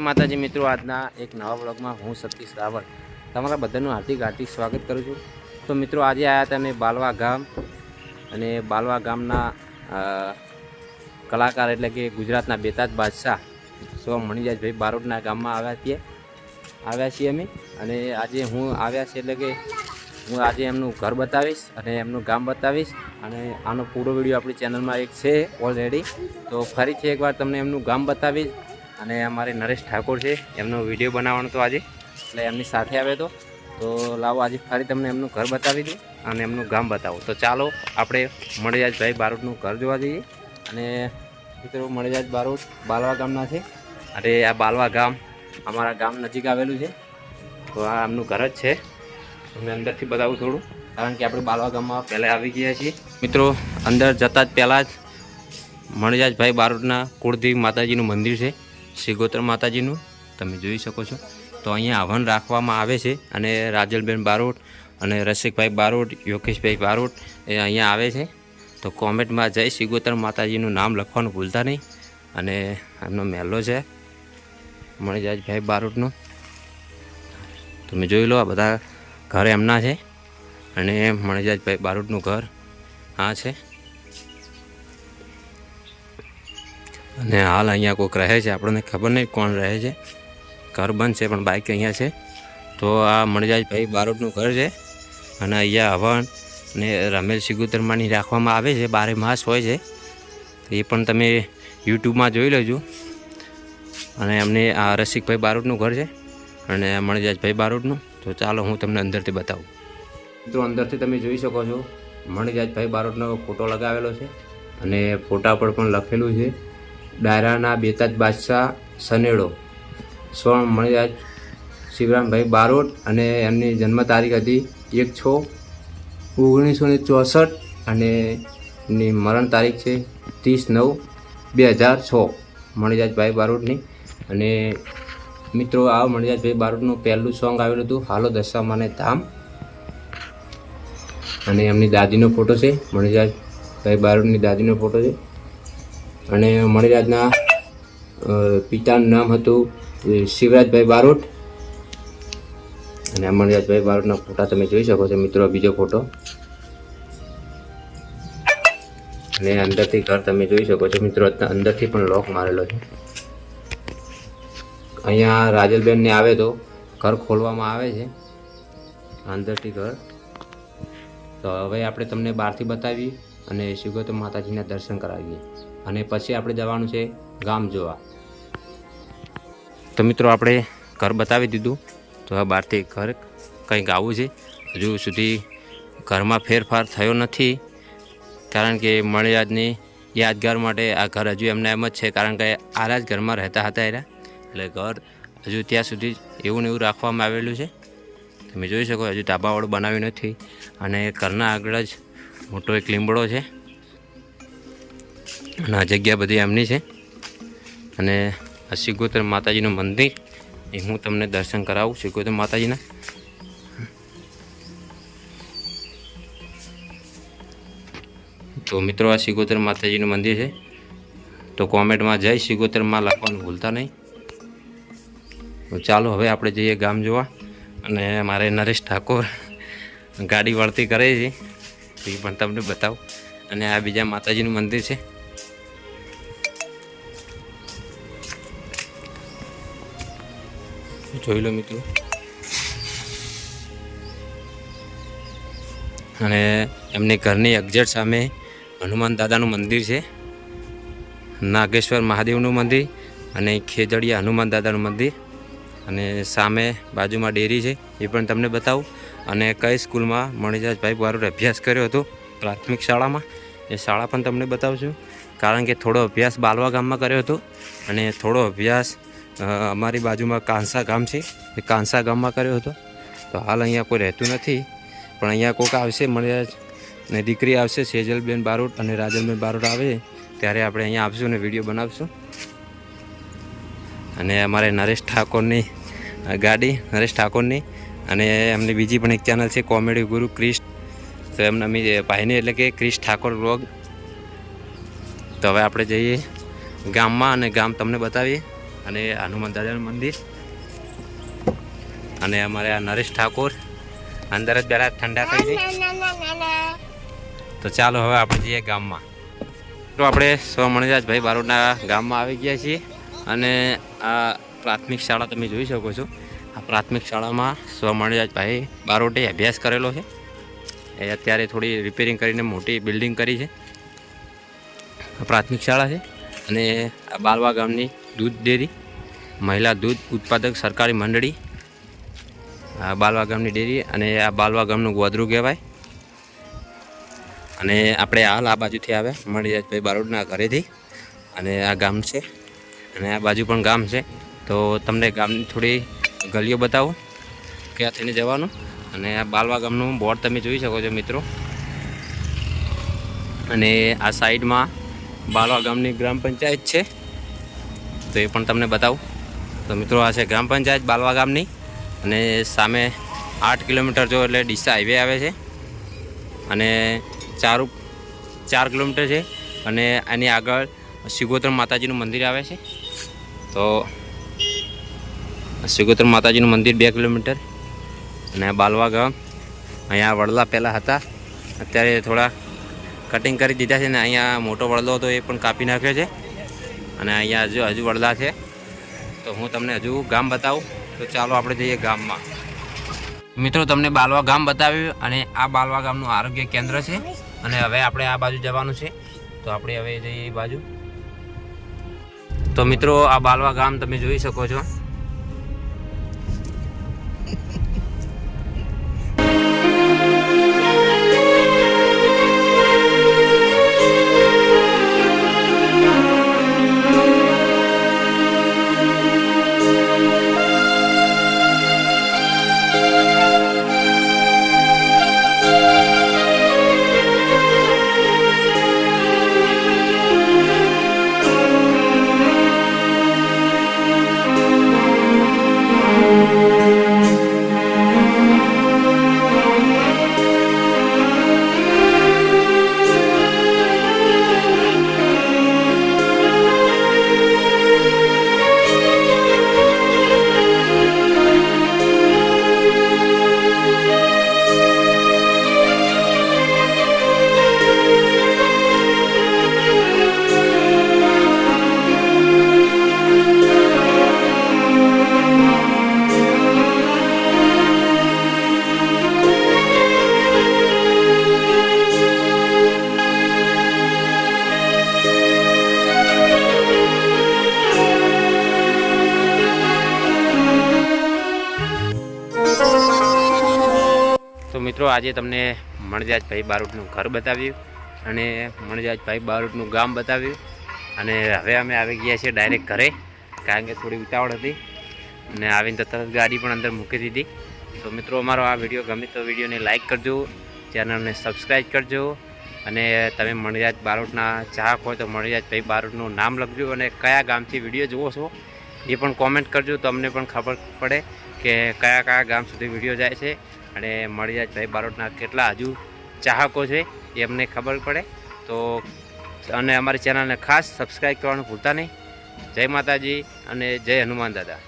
માતાજી મિત્રો, આજના એક નવા બ્લોગમાં હું સતીશ રાવળ તમારા બધાનું હાર્દિક હાર્દિક સ્વાગત કરું છું. તો મિત્રો, આજે આવ્યા હતા અમે બાલવા ગામ અને બાલવા ગામના કલાકાર એટલે કે ગુજરાતના બેતાજ બાદશાહ સો મણિજાજભાઈ બારોટના ગામમાં આવ્યા છીએ. આવ્યા છીએ અમે અને આજે હું આવ્યા છે એટલે કે હું આજે એમનું ઘર બતાવીશ અને એમનું ગામ બતાવીશ અને આનો પૂરો વીડિયો આપણી ચેનલમાં એક છે ઓલરેડી. તો ફરીથી એકવાર તમને એમનું ગામ બતાવીશ. અને અમારે નરેશ ઠાકોર છે, એમનો વીડિયો બનાવવાનો તો આજે. એટલે એમની સાથે આવ્યો હતો. તો લાવો આજે ફરી તમને એમનું ઘર બતાવી દઉં અને એમનું ગામ બતાવું. તો ચાલો, આપણે મળીજાજભાઈ બારોટનું ઘર જોવા જઈએ. અને મિત્રો મળીજાજ બારોટ બાલવા ગામના છે. અને આ બાલવા ગામ અમારા ગામ નજીક આવેલું છે. તો આ એમનું ઘર જ છે. તમને અંદરથી બતાવું થોડું, કારણ કે આપણે બાલવા ગામમાં પહેલાં આવી ગયા છીએ. મિત્રો, અંદર જતાં જ પહેલાં જ મણિજાજભાઈ બારોટના કુળદેવી માતાજીનું મંદિર છે. શિગોતર માતાજીનું, તમે જોઈ શકો છો. તો અહીંયા હવન રાખવામાં આવે છે અને રાજલબેન બારોટ અને રસિકભાઈ બારોટ, યોગેશભાઈ બારોટ એ અહીંયા આવે છે. તો કોમેન્ટમાં જય શિગોતર માતાજીનું નામ લખવાનું ભૂલતા નહીં અને એમનો મહેલો છે. મણિજાજભાઈ બારોટનો. તમે જોઈ લો આ બધા ઘર એમના છે અને મણિજાજભાઈ બારોટનું ઘર આ છે. અને હાલ અહીંયા કોઈક રહે છે, આપણને ખબર નહીં કોણ રહે છે. ઘર બંધ છે, પણ બાઇક અહીંયા છે. તો આ મણિજાજભાઈ બારોટનું ઘર છે અને અહીંયા હવન ને રમેલ સિગુતરમાની રાખવામાં આવે છે, બારે માસ હોય છે. એ પણ તમે યુટ્યુબમાં જોઈ લેજો. અને એમને આ રસિકભાઈ બારોટનું ઘર છે અને મણજાજભાઈ બારોટનું. તો ચાલો હું તમને અંદરથી બતાવું. મિત્રો અંદરથી તમે જોઈ શકો છો મણજાજભાઈ બારોટનો ફોટો લગાવેલો છે અને ફોટા પર પણ લખેલું છે. ડાયરાના બેતાજ બાદશાહ સનેડો. સ્વર્ણ મણિરાજ શિવરામભાઈ બારોટ અને એમની જન્મ તારીખ હતી એક છ ઓગણીસો ને ચોસઠ અને એમની મરણ તારીખ છે ત્રીસ નવ બે હજાર છ. મણિરાજભાઈ બારોટની. અને મિત્રો, આ મણિરાજભાઈ બારોટનું પહેલું સોંગ આવેલું હતું, હાલો દશામાને ધામ અને એમની દાદીનો ફોટો છે, મણિરાજભાઈ બારોટની દાદીનો ફોટો છે. અને મણિરાજના પિતાનું નામ હતું શિવરાજભાઈ બારોટ. અને આ મણિરાજભાઈ બારોટના ફોટા તમે જોઈ શકો છો, મિત્રો બીજો ફોટો. અને અંદરથી ઘર તમે જોઈ શકો છો, મિત્રો અંદરથી પણ લોક મારેલો છે. અહીંયા રાજલબેનને આવે તો ઘર ખોલવામાં આવે છે, અંદરથી ઘર. તો હવે આપણે તમને બહારથી બતાવીએ અને શિવગોતમ માતાજીના દર્શન કરાવીએ. અને પછી આપણે જવાનું છે ગામ જોવા. તો મિત્રો આપણે ઘર બતાવી દીધું. તો આ બહારથી ઘર કંઈક આવું છે. હજુ સુધી ઘરમાં ફેરફાર થયો નથી. કારણ કે મણિરાજની યાદગાર માટે આ ઘર હજુ એમના એમ જ છે. કારણ કે આરા જ ઘરમાં રહેતા હતા એરા. એટલે ઘર હજુ ત્યાં સુધી એવું ને એવું રાખવામાં આવેલું છે. તમે જોઈ શકો, હજુ ધાબાવાળું બનાવ્યું નથી. અને ઘરના આગળ જ મોટો એક લીમડો છે. અને આ જગ્યા બધી એમની છે. અને આ સિગોતર માતાજીનું મંદિર, એ હું તમને દર્શન કરાવું સિગોતર માતાજીના. તો મિત્રો, આ સિગોતર માતાજીનું મંદિર છે. તો કોમેન્ટમાં જય સિગોતરમાં લખવાનું ભૂલતા નહીં. ચાલો, હવે આપણે જઈએ ગામ જોવા. અને મારે નરેશ ઠાકોર ગાડી વળતી કરે છે. એ પણ તમને બતાવું. અને આ બીજા માતાજીનું મંદિર છે. જોઈ લો મિત્રો અને એમની ઘરની એક્ઝેટ સામે હનુમાન દાદાનું મંદિર છે. નાગેશ્વર મહાદેવનું મંદિર અને ખેજડીયા હનુમાન દાદાનું મંદિર. અને સામે બાજુમાં ડેરી છે, એ પણ તમને બતાવું. અને કઈ સ્કૂલમાં મણિજાજભાઈ બારોટ અભ્યાસ કર્યો હતો? પ્રાથમિક શાળામાં? એ શાળા પણ તમને બતાવું છું. કારણ કે થોડો અભ્યાસ બાલવા ગામમાં કર્યો હતો. અને થોડો અભ્યાસ અમારી બાજુમાં કાંસા ગામ છે. એ કાંસા ગામમાં કર્યો હતો. તો હાલ અહીંયા કોઈ રહેતું નથી. પણ અહીંયા કોઈક આવશે મળ્યા ને દીકરી આવશે, સેજલબેન બારોટ અને રાજલબેન બારોટ આવે, ત્યારે આપણે અહીંયા આવશું અને વીડિયો બનાવશું. અને અમારે નરેશ ઠાકોરની ગાડી, નરેશ ઠાકોરની. અને એમની બીજી પણ એક ચેનલ છે, કોમેડી ગુરુ ક્રિશ. તો એમના અમે ભાઈને એટલે કે ક્રિશ ઠાકોર વ્લોગ. તો હવે આપણે જઈએ ગામમાં અને ગામ તમને બતાવીએ. અને હનુમાન દાદાનું મંદિર. અને અમારે આ નરેશ ઠાકોર અંદર જ પહેલાં ઠંડા થઈ ગઈ તો ચાલો હવે આપણે જઈએ ગામમાં. તો આપણે સ્વ મણિરાજભાઈ બારોટના ગામમાં આવી ગયા છીએ. અને આ પ્રાથમિક શાળા તમે જોઈ શકો છો. આ પ્રાથમિક શાળામાં સ્વ મણિરાજભાઈ બારોટે અભ્યાસ કરેલો છે. એ અત્યારે થોડી રિપેરિંગ કરીને મોટી બિલ્ડિંગ કરી છે. પ્રાથમિક શાળા છે. અને આ બાલવા ગામની દૂધ ડેરી, મહિલા દૂધ ઉત્પાદક સરકારી મંડળી, આ બાલવા ગામની ડેરી અને આ બાલવા ગામનું ગોદરું કહેવાય. અને આપણે હાલ આ બાજુથી આવ્યા મણિરાજભાઈ બારોડના ઘરેથી. અને આ ગામ છે, અને આ બાજુ પણ ગામ છે. તો તમને ગામની થોડી ગલીઓ બતાવું, ક્યાં થઈને જવાનું. અને આ બાલવા ગામનું બોર્ડ તમે જોઈ શકો છો મિત્રો. અને આ સાઈડમાં બાલવા ગામની ગ્રામ પંચાયત છે. તો એ પણ તમને બતાવું. તો મિત્રો આ છે ગ્રામ પંચાયત બાલવા ગામની અને સામે આઠ કિલોમીટર જો એટલે ડીસા હાઈવે આવે છે. અને ચાર ચાર કિલોમીટર છે અને એની આગળ સિગોતર માતાજીનું મંદિર આવે છે. તો સિગોતર માતાજીનું મંદિર બે કિલોમીટર અને બાલવા ગામ અહીંયા વડલા પહેલાં હતા. અત્યારે થોડા કટિંગ કરી દીધા છે ને અહીંયા મોટો વડલો હતો એ પણ કાપી નાખ્યો છે. અને અહીંયા હજુ હજુ વડલા છે. તો હું તમને હજુ ગામ બતાવું. તો ચાલો આપણે જઈએ ગામમાં. મિત્રો, તમને બાલવા ગામ બતાવ્યું અને આ બાલવા ગામનું આરોગ્ય કેન્દ્ર છે. અને હવે આપણે આ બાજુ જવાનું છે. તો આપણે હવે જઈએ એ બાજુ. તો મિત્રો, આ બાલવા ગામ તમે જોઈ શકો છો. મિત્રો, આજે તમને મણજાજભાઈ બારોટનું ઘર બતાવ્યું અને મણજાજભાઈ બારોટનું ગામ બતાવ્યું. અને હવે અમે આવી ગયા છીએ ડાયરેક્ટ ઘરે, કારણ કે થોડી ઉતાવળ હતી. અને આવીને તો તરત ગાડી પણ અંદર મૂકી દીધી. તો મિત્રો, અમારો આ વીડિયો ગમે તો વિડીયોને લાઇક કરજો, ચેનલને સબસ્ક્રાઈબ કરજો. અને તમે મણિરાજ બારોટના ચાહક હોય તો મણિરાજભાઈ બારોટનું નામ લખજો અને કયા ગામથી વીડિયો જુઓ છો એ પણ કોમેન્ટ કરજો. તો અમને પણ ખબર પડે કે કયા કયા ગામ સુધી વીડિયો જાય છે. અને મણિરાજભાઈ બારોટના કેટલા હજુ ચાહકો છે, એ અમને ખબર પડે. તો અને અમારી ચેનલને ખાસ સબસ્ક્રાઈબ કરવાનું ભૂલતા નહીં. જય માતાજી અને જય હનુમાન દાદા.